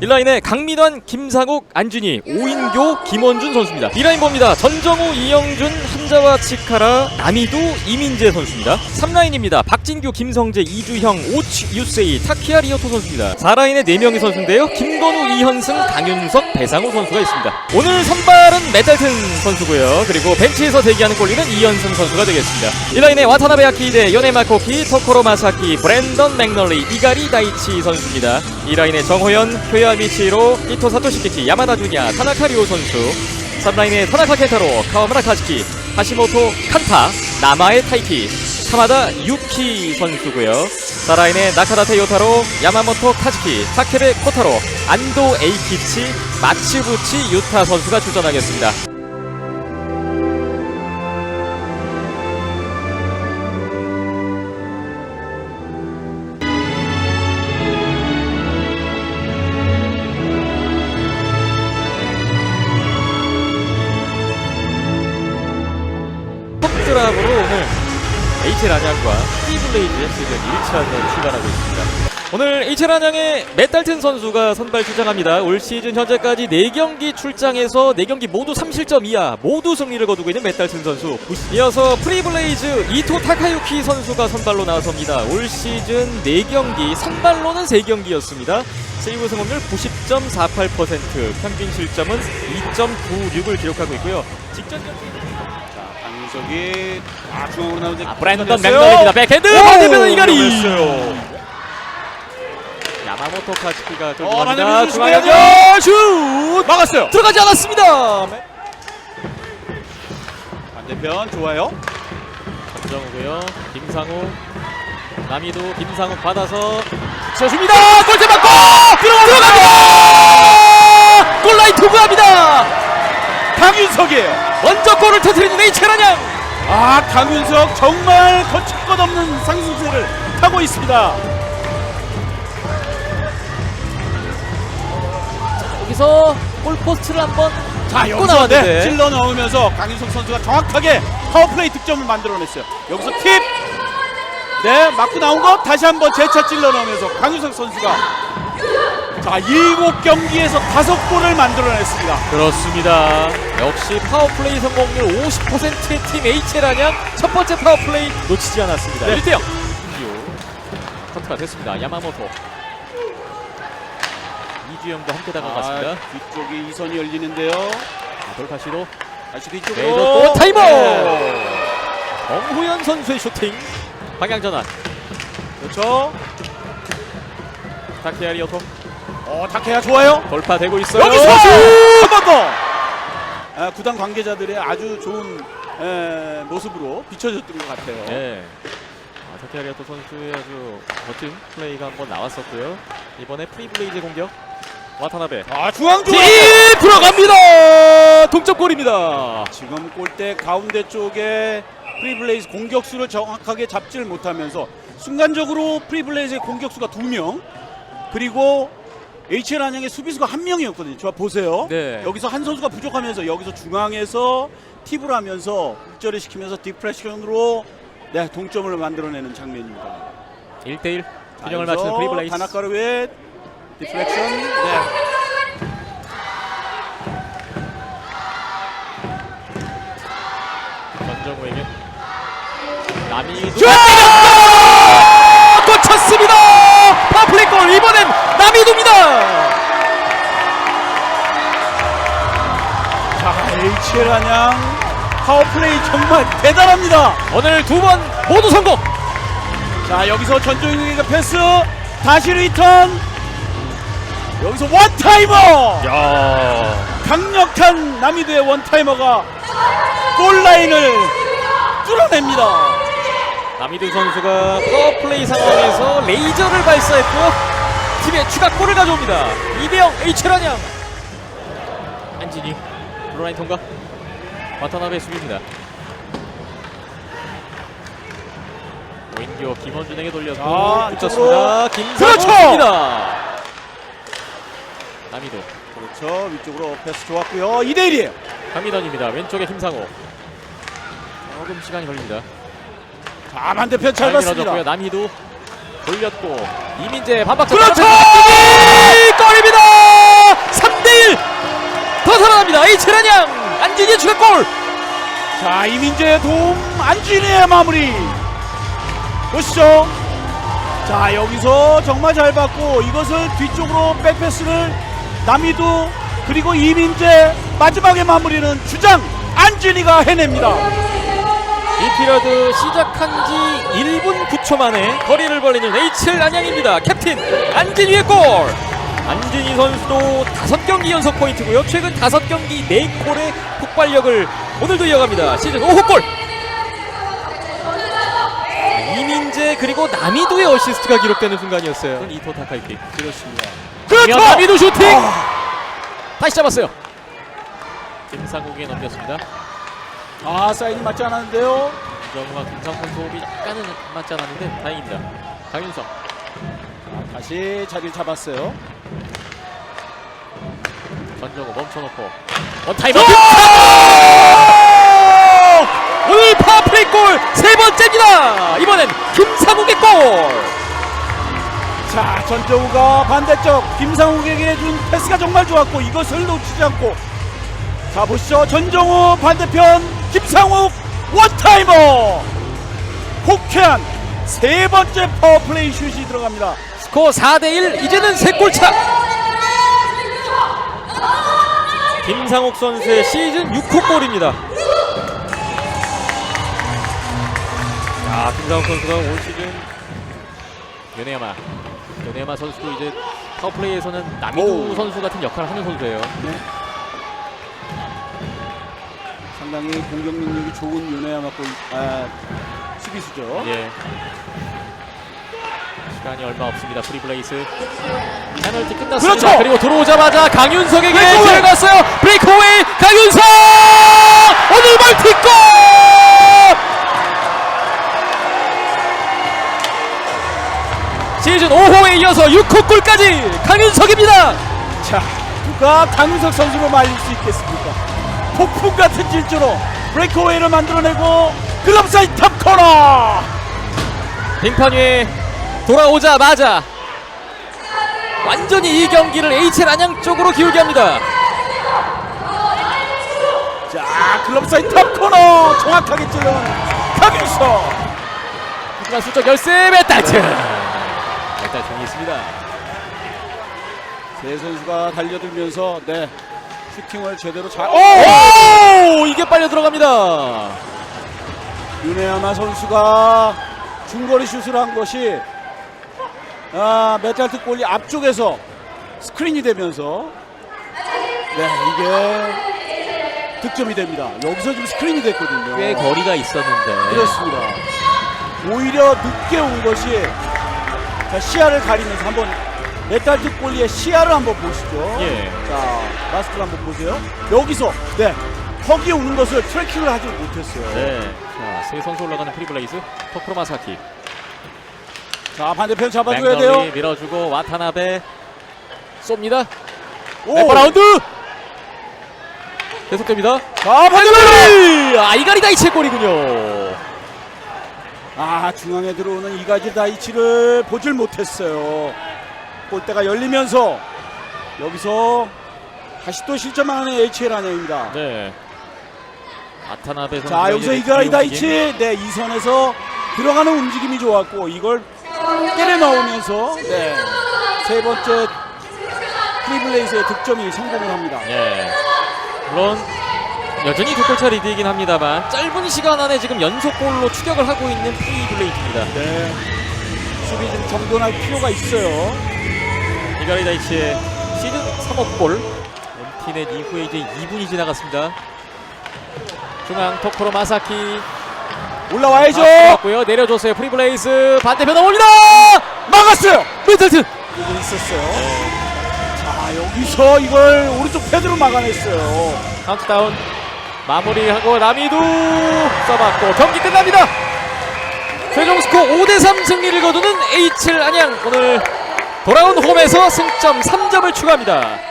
1라인에 강민환, 김상욱, 안준희, 오인교, 김원준 선수입니다. 2라인 봅니다. 전정우, 이영준, 한자와 치카라, 남이두, 이민재 선수입니다. 3라인입니다. 박진규, 김성재, 이주형, 오치, 유세이, 타키아 리오토 선수입니다. 4라인에 4명의 선수인데요. 김건우, 이현승, 강윤석, 배상우 선수가 있습니다. 오늘 선발은 메달튼 선수고요. 그리고 벤치에서 대기하는 골리는 이현승 선수가 되겠습니다. 1라인에 와타나베 아키데, 요네마코키, 토코로 마사키, 브랜던 맥널리, 이가리 다이치 선수입니다. 2라인에 정호연, 효야 미치로, 이토 사토시 키치, 야마다 주냐, 타나카 리오 선수. 3라인에 타나카 켄타로, 카와무라 카즈키, 하시모토 칸타, 나마의 타이키, 카마다 유키 선수고요. 4라인에 나카다테 요타로, 야마모토 카즈키, 타케베 코타로, 안도 에이키치, 마츠부치 유타 선수가 출전하겠습니다. 에이첼 안양과 티블레이즈의 시즌 1차전 출발하고 있습니다. 오늘 에이첼 안양의 맷달튼 선수가 선발 출장합니다. 올 시즌 현재까지 4경기 출장에서 4경기 모두 3실점 이하 모두 승리를 거두고 있는 맷달튼 선수. 이어서 프리블레이즈 이토 타카유키 선수가 선발로 나섭니다. 올 시즌 4경기 선발로는 3경기였습니다. 세이브 성공률 90.48%, 평균 실점은 2.96을 기록하고 있고요. 직전 경기 강윤석이 아 중앙으로 나오는데 아, 브랜던 맥널입니다. 백핸드 반대면 이가리. 위험했어요. 야마모토 카츠키가 끌고 어, 갑니다. 반대편 중앙에 슛 막았어요. 들어가지 않았습니다. 반대편 좋아요. 정정우고요. 김상우 남이도 김상우 받아서 붙여줍니다. 골대 맞고 들어갑니다. 골라인 투구합니다. 강윤석이에요. 먼저 골을 터뜨리는 에이체라냥. 아 강윤석 정말 거칠 것 없는 상승세를 타고 있습니다. 여기서 골포스트를 한번 자 잡고 여기서 나왔는데. 네, 찔러 넣으면서 강윤석 선수가 정확하게 파워플레이 득점을 만들어냈어요. 여기서 팁. 네 맞고 나온 거 다시 한번 재차 찔러 넣으면서 강윤석 선수가 자 일곱 경기에서 다섯 골을 만들어냈습니다. 그렇습니다. 역시 파워플레이 성공률 50%의 팀 H라냥 첫 번째 파워플레이 놓치지 않았습니다. 네. 1대0. 커트가 됐습니다. 야마모토. 이주영도 함께 다가갔습니다. 아, 뒤쪽에 이선이 열리는데요. 아, 돌파 시도. 다시 뒤쪽으로. 레이저 또 타이머! 네. 정후현 선수의 슈팅. 방향 전환. 그렇죠. 타케아 리오토. 어, 타케야 좋아요. 돌파되고 있어요. 여기서 한번 더. 아, 구단 관계자들의 아주 좋은 에, 모습으로 비춰졌던 것 같아요. 네. 아, 타케아 리오토 선수의 아주 멋진 플레이가 한번 나왔었고요. 이번에 프리블레이즈 공격. 와타나베. 아, 중앙 딥 중앙. 들어갑니다. 동점골입니다. 지금 골대 가운데 쪽에 프리블레이즈 공격수를 정확하게 잡지를 못하면서 순간적으로 프리블레이즈의 공격수가 두 명, 그리고 HL 안양의 수비수가 한 명이었거든요. 저 보세요. 네. 여기서 한 선수가 부족하면서 여기서 중앙에서 팁을 하면서 득절을 시키면서 디프레션으로 네, 동점을 만들어내는 장면입니다. 1대1 균형을 자, 맞추는 여기서 프리블레이즈. 다나카르의 디프렉션. 네. 전정우에게 남이 슛! 파워플레이 정말 대단합니다. 오늘 두 번 모두 성공. 자, 여기서 전종욱의 패스 다시 리턴. 여기서 원타이머! 야. 강력한 남이드의 원타이머가 골라인을 뚫어냅니다. 남이두 선수가 파워플레이 상황에서 레이저를 발사했고요. 팀의 추가골을 가져옵니다. 2대0 H라냥. 한진이 블루라인 통과. 마타나베 수비입니다. 오인규 김원준에게 돌려서 아, 붙였습니다. 그렇죠! 김선입니다. 남이도 그렇죠. 위쪽으로 패스 좋았고요. 2대 1이에요. 강민원입니다. 왼쪽에 김상호. 조금 시간이 걸립니다. 자 반대편 잘 봤습니다. 남희도 돌렸고 이민재 반박자 그렇죠! 골입니다! 3대1 더 살아납니다. 이채란양 민재의 도움 안준희의 마무리 보시죠 자 여기서 정말 잘 받고 이것을 뒤쪽으로 백패스를 남이도 그리고 이민재 마지막에 마무리는 주장 안준희가 해냅니다 이 피러드 시작한 지 1분 9초 만에 거리를 벌리는 H7 안양입니다. 캡틴 안진희의 골! 안진희 선수도 다섯 경기 연속 포인트고요. 최근 다섯 경기 4골의 폭발력을 오늘도 이어갑니다. 시즌 5호 골! 이민재 그리고 남이도의 어시스트가 기록되는 순간이었어요. 이토 타카이키. 그렇습니다 그렇죠! 남이도 슈팅! 다시 잡았어요. 김상국에 넘겼습니다. 아 사인이 맞지 않았는데요 정우와 김상훈 호흡이 약간은 안 맞지 않았는데 다행입니다. 강윤성 다시 자리를 잡았어요 전정우 멈춰놓고. 원타임아웃 오늘 파워플레이 골세 번째입니다. 이번엔 김상욱의 골. 자 전정우가 반대쪽 김상욱에게 준 패스가 정말 좋았고 이것을 놓치지 않고. 자 보시죠. 전정우 반대편 김상욱 원타이머 호쾌한 세 번째 파워플레이 슛이 들어갑니다. 스코어 4대1 이제는 세골 차. 김상욱 선수의 시즌 6호 골입니다. 자, 김상욱 선수가 올 시즌 요네야마 요네야마 선수도 이제 파워플레이에서는 오. 선수 같은 역할을 하는 선수예요. 상당히 공격 능력이 좋은 윤혜야 맞고 아, 수비수죠 예. 시간이 얼마 없습니다. 프리블레이스. 페널티 끝났습니다. 그렇죠. 그리고 들어오자마자 강윤석에게 브레이크웨이! 들어갔어요. 브레이크웨이 강윤석! 오늘 멀티골! 시즌 5호에 이어서 6호 골까지 강윤석입니다. 자 누가 강윤석 선수를 말릴 수 있겠습니까 폭풍 같은 질주로 브레이크웨이를 만들어내고 글럽 사이드 탑 코너 빙판 위에 돌아오자마자. 완전히 이 경기를 HL 안양 쪽으로 기울게 합니다. 자 글럽 사이드 탑 코너 정확하게 찔러 강윤석 하지만 수적 열세 메타트 메타 종이 있습니다. 세 선수가 달려들면서 네. 슈팅을 제대로 잘 오! 이게 빨려 들어갑니다. 윤혜아마 선수가 중거리 슛을 한 것이 아, 메탈트 골이 앞쪽에서 스크린이 되면서 네 이게 득점이 됩니다. 여기서 지금 스크린이 됐거든요. 꽤 거리가 있었는데 그렇습니다. 오히려 늦게 온 것이 자, 시야를 가리면서 한번 메탈트 골리의 시야를 한번 보시죠. 예. 자 마스크를 한번 보세요. 여기서 네 턱이 오는 것을 트래킹을 하지 못했어요. 네. 자 세 선수 올라가는 프리블레이스 토크로 마사키 자 반대편 잡아줘야 돼요. 밀어주고 와타나베 쏩니다. 오, 멤버 라운드 계속됩니다. 자 반대편. 아 이가리 다이치의 골이군요. 아 중앙에 들어오는 이가지 다이치를 보질 못했어요. 골대가 열리면서 여기서 다시 또 실점하는 HL 안양입니다. 네. 와타나베 선수 자 여기서 이가지 다이치 네 이 선에서 들어가는 움직임이 좋았고 이걸 때려 넣으면서 네 세 번째 프리블레이스의 득점이 성공을 합니다. 예. 물론 여전히 두 골차 리드이긴 합니다만 짧은 시간 안에 지금 연속골로 추격을 하고 있는 프리블레이트입니다. 네 수비 좀 정돈할 필요가 있어요. 이가리 다이치의 시즌 3호 골 엠티넷 이후에 이제 2분이 지나갔습니다. 중앙 토코로 마사키 올라와야죠. 고요. 내려줬어요. 프리블레이스. 반대편 넘어옵니다. 막았어요. 미들튼 있었어요. 자 여기서 이걸 오른쪽 패드로 막아냈어요. 카운트다운. 마무리하고 라미두. 써봤고 경기 끝납니다. 최종 스코어 5대3 승리를 거두는 H7 안양. 오늘 돌아온 홈에서 승점 3점을 추가합니다